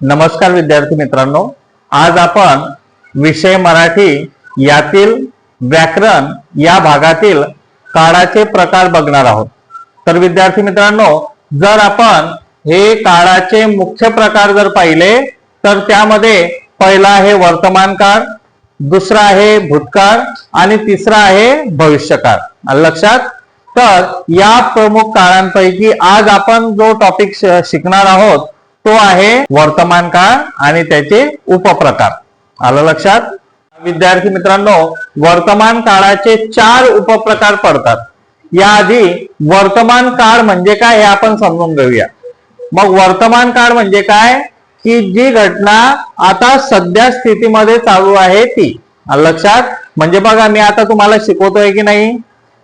नमस्कार विद्यार्थी मित्रांनो आज आपण विषय मराठी यातील व्याकरण या भागातील काळाचे प्रकार बघणार आहोत. तर विद्यार्थी मित्रांनो जर आपण हे काळाचे मुख्य प्रकार जर पाहिले तर त्यामध्ये पहिला आहे वर्तमान काळ दुसरा आहे भूतकाळ आणि तिसरा आहे भविष्यकाळ. लक्षात तर या प्रमुख काळांपैकी आज आपण जो टॉपिक शिकणार आहोत तो आहे वर्तमान काळ आणि त्याचे उपप्रकार. आलं लक्षात? विद्यार्थी मित्रांनो वर्तमान काळाचे चार उपप्रकार पडतात. याआधी वर्तमान काळ म्हणजे काय हे आपण समजून घेऊया. मग वर्तमान काळ म्हणजे काय? की जी घटना आता सध्या स्थितीमध्ये चालू आहे ती. लक्षात? म्हणजे बघा मी आता तुम्हाला शिकवतोय की नाही?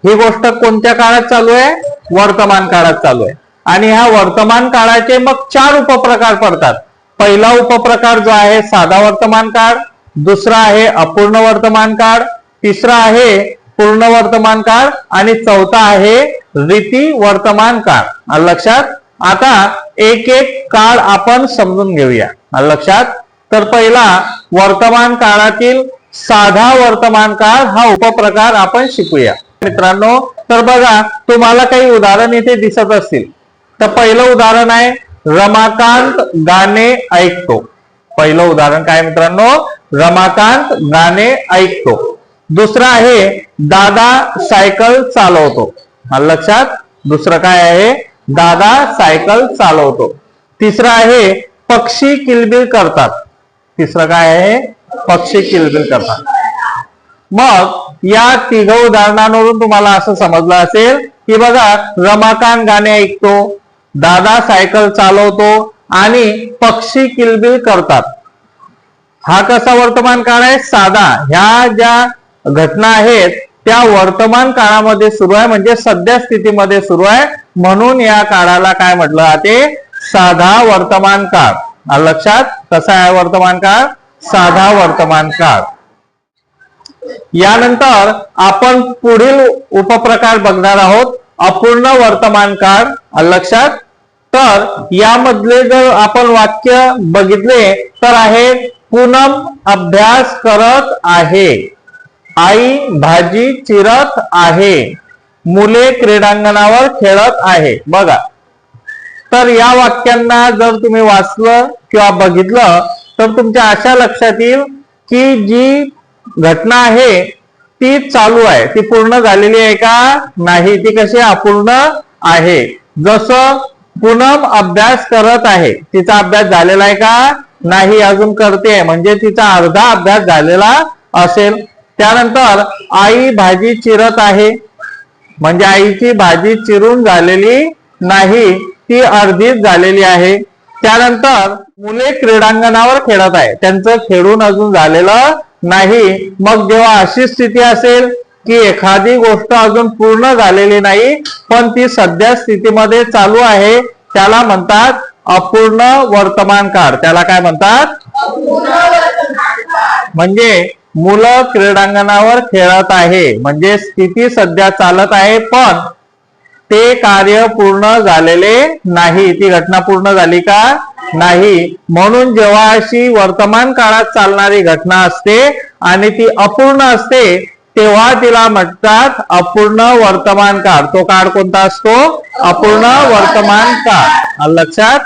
ही गोष्ट कोणत्या काळात चालू आहे? वर्तमान काळात चालू आहे. आणि ह्या वर्तमान काळाचे मग चार उपप्रकार पडतात. पहिला उपप्रकार जो आहे साधा वर्तमान काळ दुसरा आहे अपूर्ण वर्तमान काळ तिसरा आहे पूर्ण वर्तमान काळ आणि चौथा आहे रीती वर्तमान काळ. लक्षात आता एक एक काळ आपण समजून घेऊया. लक्षात तर पहिला वर्तमान काळातील साधा वर्तमान काळ हा उपप्रकार आपण शिकूया. मित्रांनो तर बघा तुम्हाला काही उदाहरण इथे दिसत असतील. तर पहिलं उदाहरण आहे रमाकांत गाणे ऐकतो. पहिलं उदाहरण काय मित्रांनो? रमाकांत गाणे ऐकतो. दुसरं आहे दादा सायकल चालवतो. लक्षात? दुसरं काय आहे? दादा सायकल चालवतो. तिसरं आहे पक्षी किलबिल करतात. तिसरं काय आहे? पक्षी किलबिल करतात. मग या तिघ उदाहरणांवरून तुम्हाला असं समजलं असेल की बघा रमाकांत गाणे ऐकतो दादा सायकल चालवतो आणि पक्षी किलबिल करतात. हा कसा वर्तमान काळ आहे? साधा. ह्या ज्या घटना आहेत त्या वर्तमान काळामध्ये सुरू आहे म्हणजे सध्या स्थितीमध्ये सुरू आहे. म्हणून या काळाला काय म्हटलं जाते? साधा वर्तमान काळ. लक्षात? कसा आहे वर्तमान काळ? साधा वर्तमान काळ. यानंतर आपण पुढील उपप्रकार बघणार आहोत. अपूर्ण वर्तमान काळ. लक्षात? तर यामधले जर आपण वाक्य बघितले तर आहे पूनम अभ्यास करत आहे. आई भाजी चिरत आहे. मुले क्रीडांगणावर खेळत आहे. बघा. तर या वाक्यांना जर तुम्ही वाचलं किंवा बघितलं तर तुमच्या अशा लक्षात येईल की जी घटना आहे ती चालू आहे. ती पूर्ण झालेली आहे का? नाही. ती कशी अपूर्ण आहे? जसं पूनम अभ्यास करत आहे तिचा अभ्यास झालेला आहे का? नाही अजून करते. म्हणजे तिचा अर्धा अभ्यास झालेला असेल. त्यानंतर आई भाजी चिरत आहे. म्हणजे आईची भाजी चिरून झालेली नाही ती अर्धीच झालेली आहे. त्यानंतर मुले क्रीडांगणावर खेळत आहे. त्यांचं खेळून अजून झालेलं नाही मग जेव्हा अशी स्थिती असेल की एखादी गोष्ट अजून पूर्ण झालेली नाही पण ती सध्या स्थितीमध्ये चालू आहे त्याला म्हणतात अपूर्ण वर्तमान काळ. त्याला काय म्हणतात? म्हणजे मुलं क्रीडांगणावर खेळत आहे म्हणजे स्थिती सध्या चालत आहे पण ते कार्य पूर्ण झालेले नाही. ती घटना पूर्ण झाली का? नाही. म्हणून जेव्हा अशी वर्तमान काळात चालणारी घटना असते आणि ती अपूर्ण असते तेव्हा तिला म्हणतात अपूर्ण वर्तमान काळ. तो काळ कोणता असतो? अपूर्ण वर्तमान काळ. लक्षात?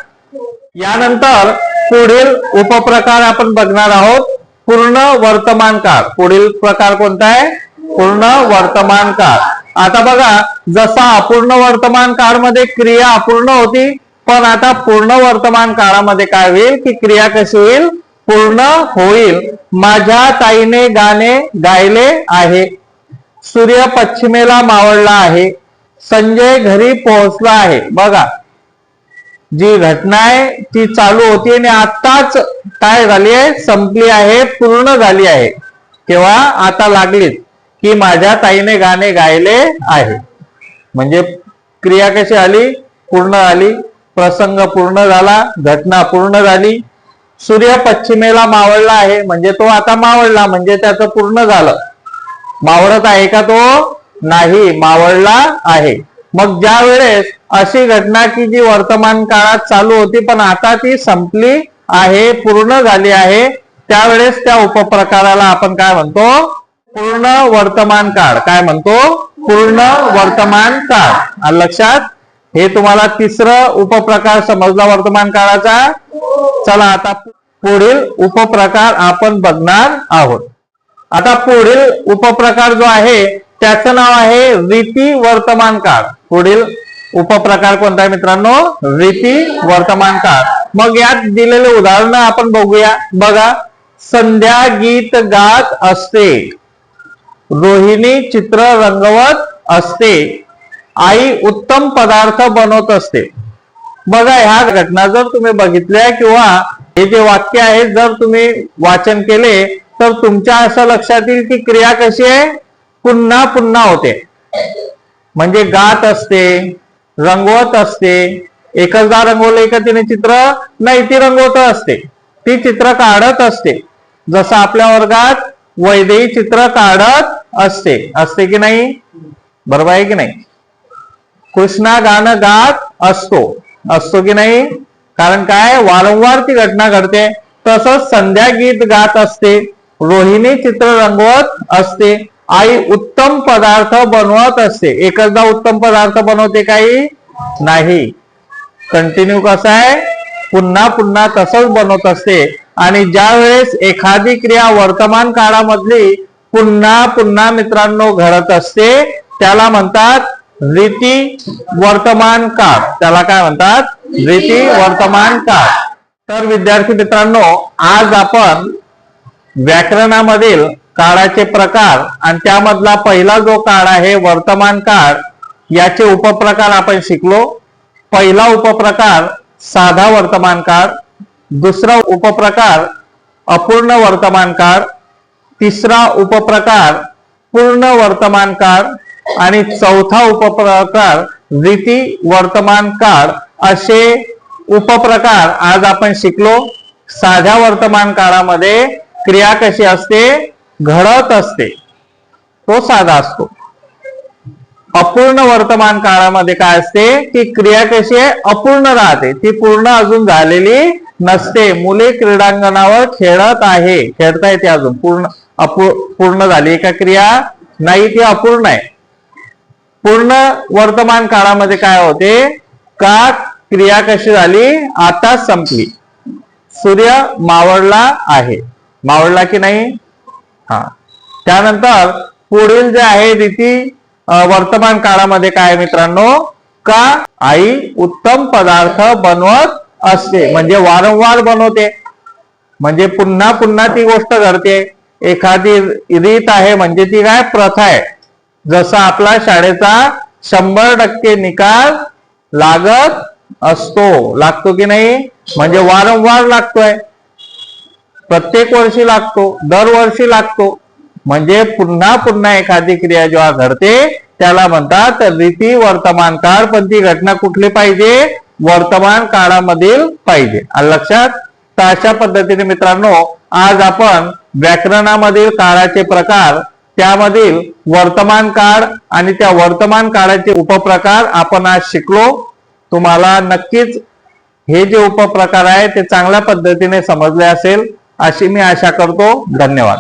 यानंतर पुढील उपप्रकार आपण बघणार आहोत. पूर्ण वर्तमान काळ. पुढील प्रकार कोणता आहे? पूर्ण वर्तमान काळ. आता बघा जसा अपूर्ण वर्तमान काळमध्ये क्रिया अपूर्ण होती पण आता पूर्ण वर्तमान काळामध्ये काय होईल? की क्रिया कशी होईल? पूर्ण होईल. माझ्या ताईने गाणे गायले आहे. सूर्य पश्चिमेला मावळला आहे. संजय घरी पोहोचला आहे. बघा जी घटना आहे ती चालू होती आणि आताच काय झाली आहे? संपली आहे पूर्ण झाली आहे. तेव्हा आता लागलीच. की माझ्या ताईने गाणे गायले आहे. म्हणजे क्रिया कशी आली? पूर्ण आली प्रसंग पूर्ण झाला घटना पूर्ण झाली. सूर्य पश्चिमेला मावळला आहे म्हणजे तो आता मावळला म्हणजे त्याचं पूर्ण झालं. मावळत आहे का तो? नाही मावळला आहे. मग ज्या वेळेस अशी घटना की जी वर्तमान काळात चालू होती पण आता ती संपली आहे पूर्ण झाली आहे त्यावेळेस त्या उपप्रकाराला आपण काय म्हणतो? पूर्ण वर्तमान काळ. काय म्हणतो? पूर्ण वर्तमान काळ. लक्षात हे तुम्हाला तिसरं उपप्रकार समजला वर्तमान काळाचा? चला आता पुढील उपप्रकार आपण बघणार आहोत. आता पुढील उपप्रकार जो आहे त्याचं नाव आहे रीती वर्तमान काळ. पुढील उपप्रकार कोणता आहे मित्रांनो? रीती वर्तमान काळ. मग यात दिलेले उदाहरण आपण बघूया. बघा संध्या गीत गात असते. रोहिणी चित्र रंगवत असते. आई उत्तम पदार्थ बनवत असते. बघा ह्या घटना जर तुम्ही बघितल्या किंवा हे जे वाक्य आहे जर तुम्ही वाचन केले तर तुमच्या असं लक्षात येईल की क्रिया कशी आहे? पुन्हा पुन्हा होते. म्हणजे गात असते रंगवत असते. एकचदा रंगवलंय का तिने चित्र? नाही ती रंगवत असते. ती चित्र काढत असते. जसं आपल्या वर्गात वैदेही चित्र काढत असते. असते की नाही? बरोबर आहे की नाही? कृष्णा गाणं गात असतो. असतो की नाही? कारण काय? वारंवार ती घटना घडते. तसंच संध्या गीत गात असते. रोहिणी चित्र रंगवत असते. आई उत्तम पदार्थ बनवत असते. एकचदा उत्तम पदार्थ बनवते काही? नाही. कंटिन्यू कसं आहे? पुन्हा पुन्हा तसंच बनवत असते. आणि ज्या वेळेस एखादी क्रिया वर्तमान काळामधली पुन्हा पुन्हा मित्रांनो घडत असते. त्याला म्हणतात रीती वर्तमान काळ. त्याला काय म्हणतात? रीती वर्तमान काळ. तर विद्यार्थी मित्रांनो आज आपण व्याकरणामधील काळाचे प्रकार आणि त्यामधला पहिला जो काळ आहे वर्तमान काळ याचे उपप्रकार आपण शिकलो. पहिला उपप्रकार साधा वर्तमान काळ दुसरा उपप्रकार अपूर्ण वर्तमान काळ तिसरा उपप्रकार पूर्ण वर्तमान काळ आणि चौथा उपप्रकार रीती वर्तमान काळ असे उपप्रकार आज आपण शिकलो. साध्या वर्तमान काळामध्ये क्रिया कशी असते? घडत असते. तो साधा असतो. अपूर्ण वर्तमान काळामध्ये काय असते? की क्रिया कशी आहे? अपूर्ण राहते. ती पूर्ण अजून झालेली नसते. मुले क्रीडांगणावर खेळत आहे. खेळता येते अजून. पूर्ण अपू पूर्ण झाली. का क्रिया नाही ती अपूर्ण आहे. पूर्ण वर्तमान काळामध्ये काय होते? का क्रिया कशी झाली? आता संपली. सूर्य मावळला आहे. मावळला की नाही? हा. त्यानंतर पुढील जे आहे रीती वर्तमान काळामध्ये काय मित्रांनो? का आई उत्तम पदार्थ बनवत असते. म्हणजे वारंवार बनवते. म्हणजे पुन्हा पुन्हा ती गोष्ट घडते. एखादी रीत आहे म्हणजे ती काय? प्रथा आहे. जसा आपला शाळेचा शंभर टक्के निकाल लागत असतो. लागतो की नाही? म्हणजे वारंवार लागतोय. प्रत्येक वर्षी लागतो. दरवर्षी लागतो. म्हणजे पुन्हा पुन्हा एखादी क्रिया जेव्हा घडते त्याला म्हणतात रीती वर्तमान काळ पण ती घटना कुठली पाहिजे? वर्तमान काळामधील पाहिजे. लक्षात तर अशा पद्धतीने मित्रांनो आज आपण व्याकरणामधील काळाचे प्रकार त्यामधील वर्तमान काळ आणि त्या वर्तमान काळाचे उपप्रकार आपण आज शिकलो. तुम्हाला नक्कीच हे जे उपप्रकार आहे ते चांगल्या पद्धतीने समजले असेल अशी मी आशा करतो. धन्यवाद.